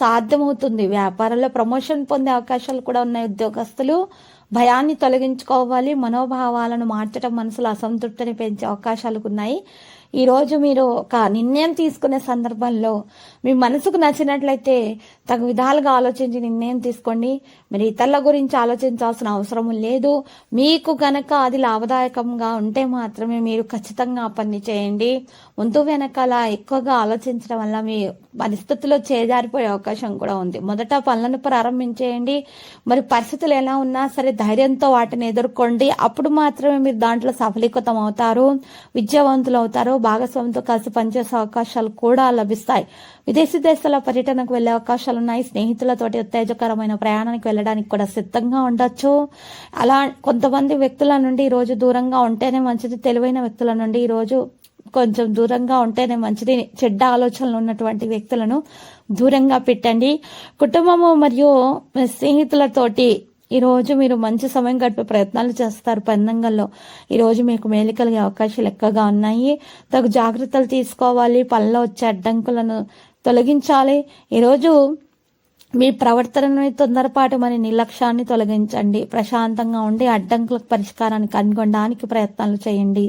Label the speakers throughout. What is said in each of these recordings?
Speaker 1: సాధ్యమవుతుంది. వ్యాపారంలో ప్రమోషన్ పొందే అవకాశాలు కూడా ఉన్నాయి. ఉద్యోగస్తులు భయాన్ని తొలగించుకోవాలి. మనోభావాలను మార్చడం మనసులో అసంతృప్తిని పెంచే అవకాశాలు ఉన్నాయి. ఈరోజు మీరు ఒక నిర్ణయం తీసుకునే సందర్భంలో మీ మనసుకు నచ్చినట్లయితే తగు విధాలుగా ఆలోచించి నిర్ణయం తీసుకోండి. మరి ఇతరుల గురించి ఆలోచించాల్సిన అవసరం లేదు. మీకు గనక అది లాభదాయకంగా ఉంటే మాత్రమే మీరు ఖచ్చితంగా పని చేయండి. ముందు వెనకాల ఎక్కువగా ఆలోచించడం వల్ల మీ పరిస్థితుల్లో చేజారిపోయే అవకాశం కూడా ఉంది. మొదట పనులను ప్రారంభించేయండి. మరి పరిస్థితులు ఎలా ఉన్నా సరే ధైర్యంతో వాటిని ఎదుర్కోండి. అప్పుడు మాత్రమే మీరు దాంట్లో సఫలీకృతం అవుతారు విద్యావంతులు అవుతారు. భాగస్వామితో కలిసి పనిచేసే అవకాశాలు కూడా లభిస్తాయి. విదేశీ దేశాల పర్యటనకు వెళ్ళే అవకాశాలు ఉన్నాయి స్నేహితులతోటి ఉత్తేజకరమైన ప్రయాణానికి వెళ్ళడానికి కూడా సిద్ధంగా ఉండొచ్చు. అలా కొంతమంది వ్యక్తుల నుండి ఈరోజు రోజు దూరంగా ఉంటేనే మంచిది. తెలివైన వ్యక్తుల నుండి ఈ రోజు కొంచెం దూరంగా ఉంటేనే మంచిది. చెడ్డ ఆలోచనలు ఉన్నటువంటి వ్యక్తులను దూరంగా పెట్టండి. కుటుంబము మరియు స్నేహితులతోటి ఈ రోజు మీరు మంచి సమయం గడిపే ప్రయత్నాలు చేస్తారు పందంగంలో ఈరోజు మీకు మేలు కలిగే అవకాశాలు ఎక్కువగా ఉన్నాయి. తగు జాగ్రత్తలు తీసుకోవాలి. పనిలో వచ్చే అడ్డంకులను తొలగించాలి. ఈరోజు మీ ప్రవర్తనని తొందరపాటు మరి నిర్లక్ష్యాన్ని తొలగించండి. ప్రశాంతంగా ఉండి అడ్డంకులకు పరిష్కారాన్ని కనుగొనడానికి ప్రయత్నాలు చేయండి.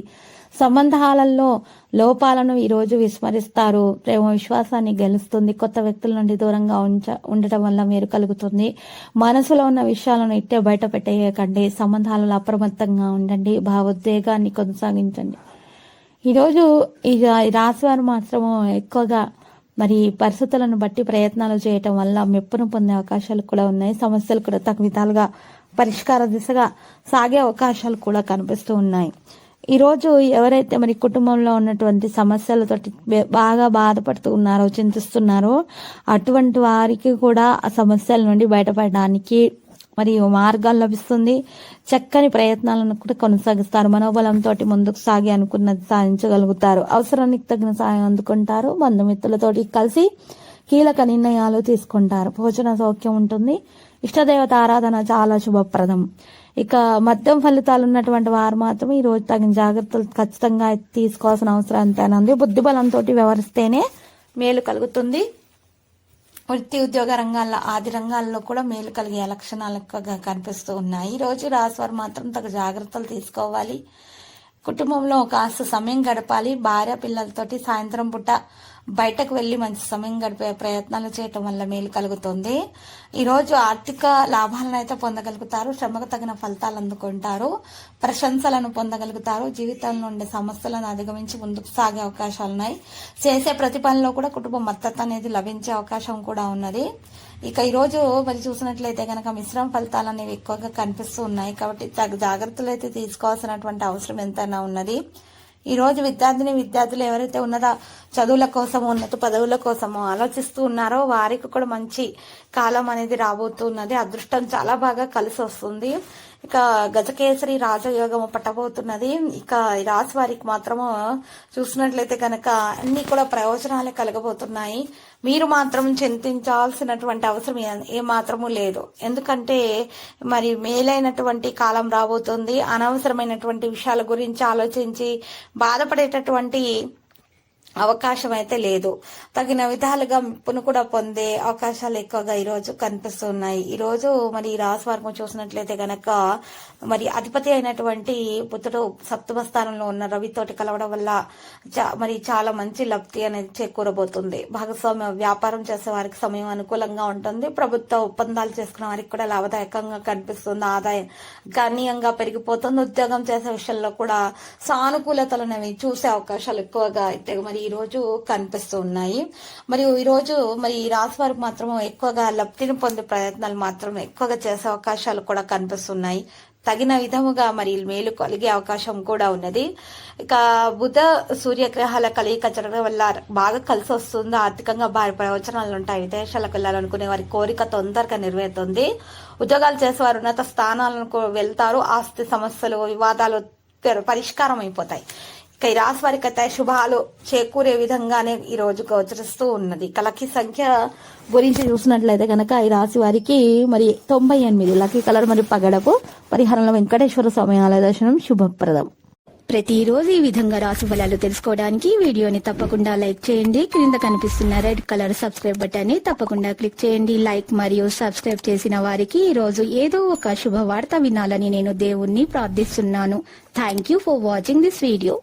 Speaker 1: సంబంధాలలో లోపాలను ఈరోజు విస్మరిస్తారు. ప్రేమ విశ్వాసాన్ని గెలుస్తుంది. కొత్త వ్యక్తుల నుండి దూరంగా ఉంచ ఉండటం వల్ల మీరు కలుగుతుంది. మనసులో ఉన్న విషయాలను ఇట్టే బయట పెట్టేయకండి. సంబంధాలలో అప్రమత్తంగా ఉండండి. భావోద్వేగాన్ని కొనసాగించండి. ఈరోజు ఈ రాశి వారు మాత్రము ఎక్కువగా మరి పరిస్థితులను బట్టి ప్రయత్నాలు చేయటం వల్ల మెప్పును పొందే అవకాశాలు కూడా ఉన్నాయి. సమస్యలు కూడా తగు విధాలుగా పరిష్కార దిశగా సాగే అవకాశాలు కూడా కనిపిస్తూ ఉన్నాయి. ఈరోజు ఎవరైతే మరి కుటుంబంలో ఉన్నటువంటి సమస్యలతోటి బాగా బాధపడుతూ ఉన్నారో చింతిస్తున్నారో అటువంటి వారికి కూడా ఆ సమస్యల నుండి బయటపడడానికి మరియు మార్గాలు లభిస్తుంది. చక్కని ప్రయత్నాలను కూడా కొనసాగిస్తారు. మనోబలంతో ముందుకు సాగి అనుకున్నది సాధించగలుగుతారు. అవసరానికి తగిన సాయం అందుకుంటారు. బంధుమిత్రులతోటి కలిసి కీలక నిర్ణయాలు తీసుకుంటారు. భోజన సౌఖ్యం ఉంటుంది. ఇష్టదేవత ఆరాధన చాలా శుభప్రదం. ఇక మద్యం ఫలితాలు ఉన్నటువంటి వారు మాత్రం ఈ రోజు తగిన జాగ్రత్తలు ఖచ్చితంగా తీసుకోవాల్సిన అవసరం ఎంతైనా ఉంది. బుద్ధి బలంతో వ్యవహరిస్తేనే మేలు కలుగుతుంది. వృత్తి ఉద్యోగ రంగాల్లో ఆది రంగాల్లో కూడా మేలు కలిగే లక్షణాలు ఎక్కువగా కనిపిస్తూ ఉన్నాయి. ఈ రోజు రాశివారు మాత్రం తగు జాగ్రత్తలు తీసుకోవాలి. కుటుంబంలో కాస్త సమయం గడపాలి. భార్య పిల్లలతోటి సాయంత్రం పూట బయటకు వెళ్ళి మంచి సమయం గడిపే ప్రయత్నాలు చేయటం వల్ల మేలు కలుగుతుంది. ఈరోజు ఆర్థిక లాభాలను అయితే పొందగలుగుతారు. శ్రమకు తగిన ఫలితాలు అందుకుంటారు. ప్రశంసలను పొందగలుగుతారు. జీవితంలో ఉండే సమస్యలను అధిగమించి ముందుకు సాగే అవకాశాలు ఉన్నాయి. చేసే ప్రతి పనిలో కూడా కుటుంబ మద్దతు అనేది లభించే అవకాశం కూడా ఉన్నది. ఇక ఈరోజు రోజు మరి చూసినట్లయితే కనుక మిశ్రమ ఫలితాలు అనేవి ఎక్కువగా కనిపిస్తూ ఉన్నాయి. కాబట్టి జాగ్రత్తలు అయితే తీసుకోవాల్సినటువంటి అవసరం ఎంతైనా ఉన్నది. ఈరోజు విద్యార్థిని విద్యార్థులు ఎవరైతే ఉన్నత చదువుల కోసము ఉన్నత పదవుల కోసము ఆలోచిస్తూ ఉన్నారో వారికి కూడా మంచి కాలం అనేది రాబోతున్నది. అదృష్టం చాలా బాగా కలిసి వస్తుంది. ఇక గజకేసరి రాజయోగము పట్టబోతున్నది. ఇక ఈ రాశి వారికి మాత్రము చూసినట్లయితే కనుక అన్ని కూడా ప్రయోజనాలే కలగబోతున్నాయి. మీరు మాత్రం చింతించాల్సినటువంటి అవసరం ఏ మాత్రము లేదు. ఎందుకంటే మరి మేలైనటువంటి కాలం రాబోతుంది. అనవసరమైనటువంటి విషయాల గురించి ఆలోచించి బాధపడేటటువంటి అవకాశం అయితే లేదు. తగిన విధాలుగా మెప్పును కూడా పొందే అవకాశాలు ఎక్కువగా ఈరోజు కనిపిస్తున్నాయి. ఈరోజు మరి ఈ రాశి వర్గం చూసినట్లయితే గనక మరి అధిపతి అయినటువంటి బుద్ధుడు సప్తమ స్థానంలో ఉన్న రవితోటి కలవడం వల్ల చా- మరి చాలా మంచి లబ్ధి అనేది చేకూరబోతుంది. భాగస్వామ్య వ్యాపారం చేసే వారికి సమయం అనుకూలంగా ఉంటుంది. ప్రభుత్వ ఒప్పందాలు చేసుకున్న వారికి కూడా లాభదాయకంగా కనిపిస్తుంది. ఆదాయం గణనీయంగా పెరిగిపోతుంది. ఉద్యోగం చేసే విషయంలో కూడా సానుకూలతలు అనేవి చూసే అవకాశాలు ఎక్కువగా అయితే మరి ఈ రోజు కనిపిస్తూ ఉన్నాయి. మరియు ఈరోజు మరి ఈ రాశి వారికి మాత్రం ఎక్కువగా లబ్ధిని పొందే ప్రయత్నాలు మాత్రం ఎక్కువగా చేసే అవకాశాలు కూడా కనిపిస్తున్నాయి. తగిన విధముగా మరి మేలు కలిగే అవకాశం కూడా ఉన్నది. ఇక బుధ సూర్యగ్రహాల కలయిక జరగడం వల్ల బాగా కలిసి వస్తుంది. ఆర్థికంగా భారీ ప్రయోజనాలు ఉంటాయి. విదేశాలకు వెళ్ళాలనుకునే వారి కోరిక తొందరగా నెరవేరుతుంది. ఉద్యోగాలు చేసేవారు ఉన్నత స్థానాలకు వెళ్తారు. ఆస్తి సమస్యలు వివాదాలు పరిష్కారం అయిపోతాయి. ఇక ఈ రాశి వారికి అయితే శుభాలు చేకూరే విధంగానే ఈ రోజు గోచరిస్తూ ఉన్నది. లక్కీ సంఖ్య గురించి చూసినట్లయితే కనుక ఈ రాశి వారికి మరి తొంభై ఎనిమిది. లక్కీ కలర్ మరి పగడపు పరిహారంలో వెంకటేశ్వర స్వామి ఆలయ దర్శనం శుభప్రదం.
Speaker 2: ప్రతిరోజు ఈ విధంగా రాశి ఫలాలు తెలుసుకోవడానికి వీడియోని తప్పకుండా లైక్ చేయండి. క్రింద కనిపిస్తున్న రెడ్ కలర్ సబ్స్క్రైబ్ బటన్ని తప్పకుండా క్లిక్ చేయండి. లైక్ మరియు సబ్స్క్రైబ్ చేసిన వారికి ఈ రోజు ఏదో ఒక శుభవార్త వినాలని నేను దేవుణ్ణి ప్రార్థిస్తున్నాను. Thank you for watching this video